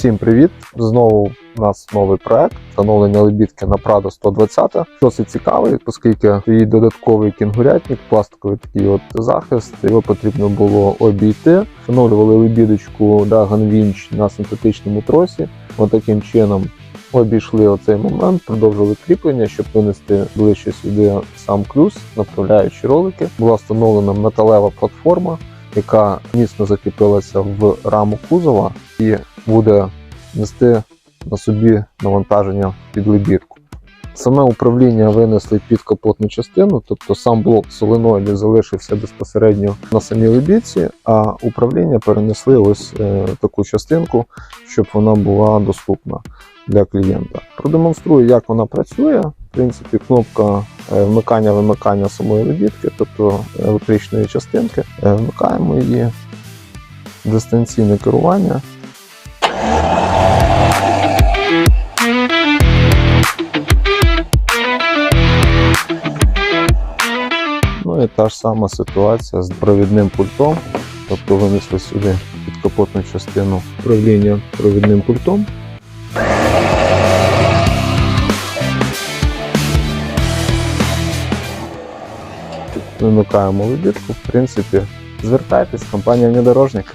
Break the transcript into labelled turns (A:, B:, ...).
A: Всім привіт! Знову у нас новий проект встановлення лебідки на Prado 120. Досить цікавий, оскільки її додатковий кінгурятник, пластиковий такий от захист. Його потрібно було обійти. Встановлювали лебідочку Dragon Winch на синтетичному тросі. Отаким чином обійшли оцей момент, продовжили кріплення, щоб винести ближче сюди сам клюз, направляючи ролики. Була встановлена металева платформа, яка міцно закріпилася в раму кузова і буде нести на собі навантаження під лебідку. Саме управління винесли під капотну частину, тобто сам блок соленоїдів залишився безпосередньо на самій лебідці, а управління перенесли ось е, таку частинку, щоб вона була доступна для клієнта. Продемонструю, як вона працює. В принципі, кнопка е, вмикання-вимикання самої лебідки, тобто електричної частинки. Е, Вмикаємо її, дистанційне керування. Ну і та ж сама ситуація з провідним пультом. Тобто винесли сюди підкапотну частину управління провідним пультом. Вимикаємо вибірку. В принципі, звертайтесь, компанія внедорожник.